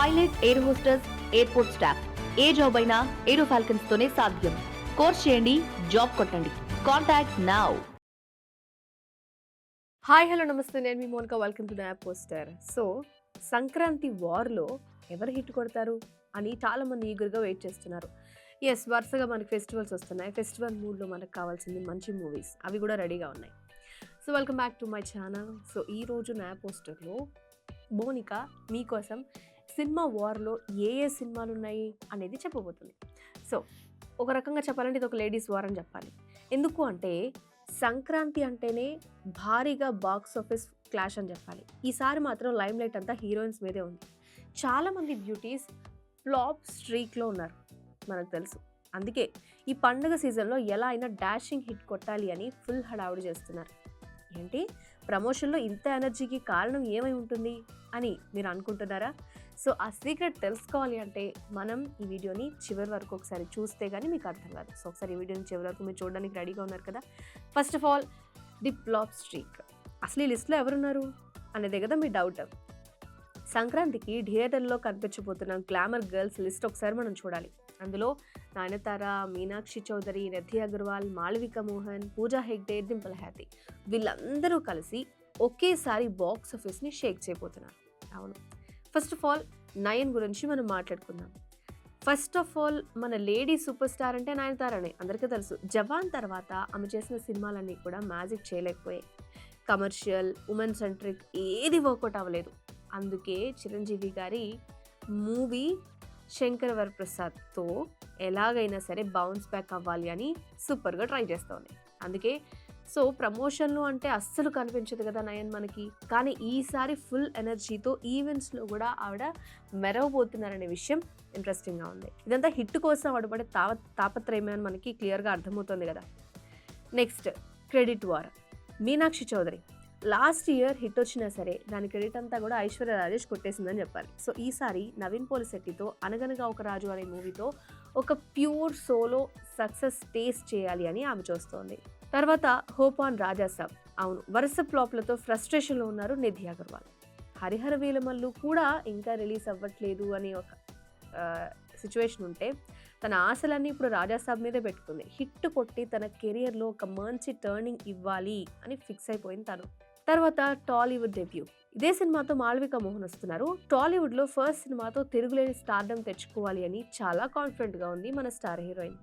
Pilot air hostess airport staff. ఏ job అయినా ఏరో falcons తోనే సాధ్యం. కోర్స్ చేయండి జాబ్ కొట్టండి. Contact now. హాయ్ హలో నమస్తే. నేను మీ మోనికా. వెల్కమ్ టు నా పోస్టర్. సో సంక్రాంతి వార్లో ఎవరు హిట్ కొడతారు అని చాలా మంది ఈగర్గా వెయిట్ చేస్తున్నారు. ఎస్ వరుసగా మనకి ఫెస్టివల్స్ వస్తున్నాయి. ఫెస్టివల్ మూడ్లో మనకు కావాల్సింది మంచి మూవీస్. అవి కూడా రెడీగా ఉన్నాయి. So welcome back to my channel. So ఈ రోజు నా పోస్టర్లో మోనిక మీకోసం సినిమా వార్లో ఏ ఏ సినిమాలు ఉన్నాయి అనేది చెప్పబోతుంది. సో ఒక రకంగా చెప్పాలంటే ఇది ఒక లేడీస్ వార్ అని చెప్పాలి. ఎందుకు అంటే సంక్రాంతి అంటేనే భారీగా బాక్స్ ఆఫీస్ క్లాష్ అని చెప్పాలి. ఈసారి మాత్రం లైమ్ లైట్ అంతా హీరోయిన్స్ మీదే ఉంది. చాలామంది బ్యూటీస్ ఫ్లాప్ స్ట్రీక్లో ఉన్నారు మనకు తెలుసు. అందుకే ఈ పండుగ సీజన్లో ఎలా అయినా డాషింగ్ హిట్ కొట్టాలి అని ఫుల్ హడావుడి చేస్తున్నారు. ఏంటి? ప్రమోషన్లో ఇంత ఎనర్జీకి కారణం ఏమై ఉంటుంది అని మీరు అనుకుంటున్నారా? సో ఆ సీక్రెట్ తెలుసుకోవాలి అంటే మనం ఈ వీడియోని చివరి వరకు ఒకసారి చూస్తే కానీ మీకు అర్థం కాదు. సో ఒకసారి ఈ వీడియోని చివరి వరకు మీరు చూడడానికి రెడీగా ఉన్నారు కదా? First of all the flop streak. అసలు ఈ లిస్ట్లో ఎవరున్నారు? అనేది కదా మీ డౌట్. సంక్రాంతికి థియేటర్లో కనిపించబోతున్న గ్లామర్ గర్ల్స్ లిస్ట్ ఒకసారి మనం చూడాలి. అందులో నాయనతార మీనాక్షి చౌదరి రథి అగర్వాల్ మాళవిక మోహన్ పూజా హెగ్డే డింపుల్ హ్యాతి వీళ్ళందరూ కలిసి ఒకేసారి బాక్స్ ఆఫీస్ని షేక్ చేయబోతున్నారు. అవును. ఫస్ట్ ఆఫ్ ఆల్ నయన్ గురించి మనం మాట్లాడుకుందాం. ఫస్ట్ ఆఫ్ ఆల్ మన లేడీ సూపర్ స్టార్ అంటే నయనతారనే. అందరికీ తెలుసు. జవాన్ తర్వాత ఆమె చేసిన సినిమాలన్నీ కూడా మ్యాజిక్ చేయలేకపోయాయి. కమర్షియల్ ఉమెన్ సెంట్రిక్ ఏది వర్కౌట్ అవ్వలేదు. అందుకే చిరంజీవి గారి మూవీ శంకర్ వరప్రసాద్తో ఎలాగైనా సరే బౌన్స్ బ్యాక్ అవ్వాలి అని సూపర్గా ట్రై చేస్తోంది అందుకే సో ప్రమోషన్లు అంటే అస్సలు కనిపించదు కదా నయన్ మనకి. కానీ ఈసారి ఫుల్ ఎనర్జీతో ఈవెంట్స్లో కూడా ఆవిడ మెరవబోతున్నారనే విషయం ఇంట్రెస్టింగ్గా ఉంది. ఇదంతా హిట్ కోసం ఆవిడ పడే తావ తాపత్రయమే అని మనకి క్లియర్గా అర్థమవుతుంది కదా. Next credit war Meenakshi Chaudhary. Last year hit వచ్చినా సరే దాని క్రెడిట్ అంతా కూడా ఐశ్వర్య రాజేష్ కొట్టేసిందని చెప్పాలి. సో ఈసారి నవీన్ పోలిశెట్టితో అనగనగా ఒక రాజు అనే మూవీతో ఒక ప్యూర్ సోలో సక్సెస్ టేస్ట్ చేయాలి అని ఆమె చూస్తోంది. తర్వాత హోప్ ఆన్ రాజాసాబ్ అవును వరుస ఫ్లాప్లతో ఫ్రస్ట్రేషన్లో ఉన్నారు నిధి అగర్వాల్. హరిహర వీలమల్లు కూడా ఇంకా రిలీజ్ అవ్వట్లేదు అని ఒక సిచ్యువేషన్ ఉంటే తన ఆశలన్నీ ఇప్పుడు రాజాసాబ్ మీదే పెట్టుకుంది. హిట్ కొట్టి తన కెరియర్లో ఒక మంచి టర్నింగ్ ఇవ్వాలి అని ఫిక్స్ అయిపోయింది తను. తర్వాత టాలీవుడ్ డెబ్యూ ఇదే సినిమాతో మాళవిక మోహన్ వస్తున్నారు. టాలీవుడ్లో ఫస్ట్ సినిమాతో తిరుగులేని స్టార్డమ్ తెచ్చుకోవాలి అని చాలా కాన్ఫిడెంట్గా ఉంది మన స్టార్ హీరోయిన్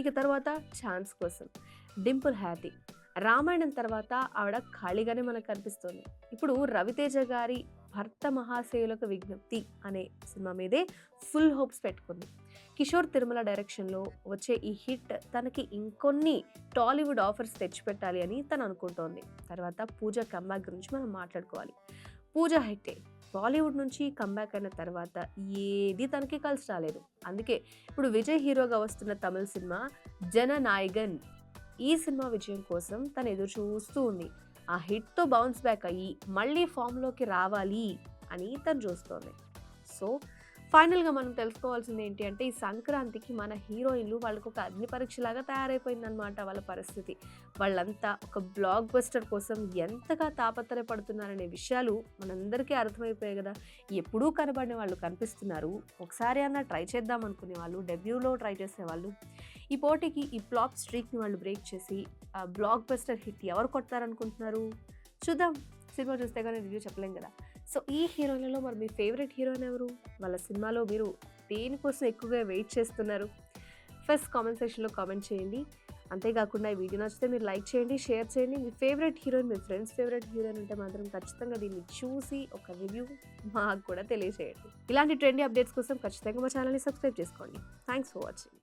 ఇక తర్వాత ఛాన్స్ కోసం. డింపుల్ హ్యాపీ రామాయణం తర్వాత ఆవిడ ఖాళీగానే మనకు కనిపిస్తుంది. ఇప్పుడు రవితేజ గారి భర్త మహాశయులకు విజ్ఞప్తి అనే సినిమా మీదే ఫుల్ హోప్స్ పెట్టుకుంది. కిషోర్ తిరుమల డైరెక్షన్లో వచ్చే ఈ హిట్ తనకి ఇంకొన్ని టాలీవుడ్ ఆఫర్స్ తెచ్చిపెట్టాలి అని తను అనుకుంటోంది. తర్వాత పూజ కంబ్యాక్ గురించి మనం మాట్లాడుకోవాలి. పూజ హిట్టే బాలీవుడ్ నుంచి కంబ్యాక్ అయిన తర్వాత ఏది తనకి కలిసి రాలేదు. అందుకే ఇప్పుడు విజయ్ హీరోగా వస్తున్న తమిళ సినిమా జననాయగన్. ఈ సినిమా విజయం కోసం తను ఎదురు చూస్తూ ఉంది. ఆ హిట్తో బౌన్స్ బ్యాక్ అయ్యి మళ్ళీ ఫామ్లోకి రావాలి అని తను చూస్తోంది. సో ఫైనల్గా మనం తెలుసుకోవాల్సింది ఏంటి అంటే ఈ సంక్రాంతికి మన హీరోయిన్లు వాళ్ళకు ఒక అగ్ని పరీక్షలాగా తయారైపోయిందనమాట వాళ్ళ పరిస్థితి. వాళ్ళంతా ఒక బ్లాక్ బస్టర్ కోసం ఎంతగా తాపత్రయపడుతున్నారనే విషయాలు మనందరికీ అర్థమైపోయాయి కదా. ఎప్పుడూ కనబడిన వాళ్ళు కనిపిస్తున్నారు. ఒకసారి అన్న ట్రై చేద్దాం అనుకునే వాళ్ళు డెబ్యూలో ట్రై చేసేవాళ్ళు ఈ పోటీకి ఈ ఫ్లాప్ స్ట్రీక్ని వాళ్ళు బ్రేక్ చేసి బ్లాక్ బస్టర్ హిట్ ఎవరు కొడతారనుకుంటున్నారు? చూద్దాం. సినిమా చూస్తే కానీ రివ్యూ చెప్పలేం కదా. సో ఈ హీరోయిన్లలో మరి మీ ఫేవరెట్ హీరోయిన్ ఎవరు? వాళ్ళ సినిమాలో మీరు దేనికోసం ఎక్కువగా వెయిట్ చేస్తున్నారు? ఫస్ట్ కామెంట్ సెక్షన్లో కామెంట్ చేయండి. అంతేకాకుండా ఈ వీడియో నచ్చితే మీరు లైక్ చేయండి షేర్ చేయండి. మీ ఫేవరెట్ హీరోయిన్ మీ ఫ్రెండ్స్ ఫేవరెట్ హీరోయిన్ ఉంటే మాత్రం ఖచ్చితంగా దీన్ని చూసి ఒక రివ్యూ మాకు కూడా తెలియజేయండి. ఇలాంటి ట్రెండీ అప్డేట్స్ కోసం ఖచ్చితంగా మా ఛానల్ని సబ్స్క్రైబ్ చేసుకోండి. Thanks for watching.